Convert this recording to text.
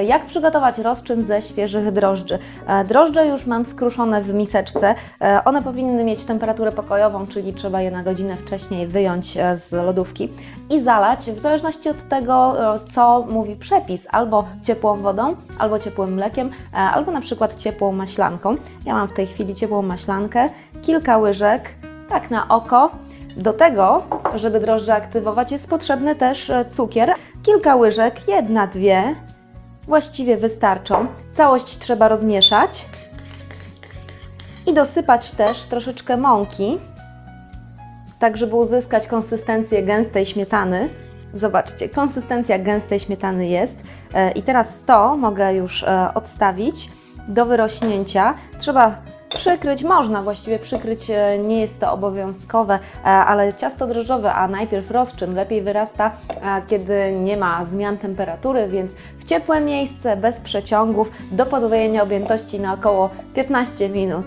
Jak przygotować rozczyn ze świeżych drożdży? E, Drożdże już mam skruszone w miseczce. E, One powinny mieć temperaturę pokojową, czyli trzeba je na godzinę wcześniej wyjąć e, z lodówki i zalać w zależności od tego, co mówi przepis, albo ciepłą wodą, albo ciepłym mlekiem, albo na przykład ciepłą maślanką. Ja mam w tej chwili ciepłą maślankę, kilka łyżek, tak na oko. Do tego, żeby drożdże aktywować, jest potrzebny też cukier. Kilka łyżek, jedna, dwie, właściwie wystarczą. Całość trzeba rozmieszać i dosypać też troszeczkę mąki, tak żeby uzyskać konsystencję gęstej śmietany. Zobaczcie, konsystencja gęstej śmietany jest. E, I teraz to mogę już e, odstawić do wyrośnięcia. Trzeba przykryć, można właściwie przykryć, e, nie jest to obowiązkowe, e, ale ciasto drożdżowe, a najpierw rozczyn lepiej wyrasta, e, kiedy nie ma zmian temperatury, więc w ciepłe miejsce, bez przeciągów, do podwojenia objętości na około 15 minut.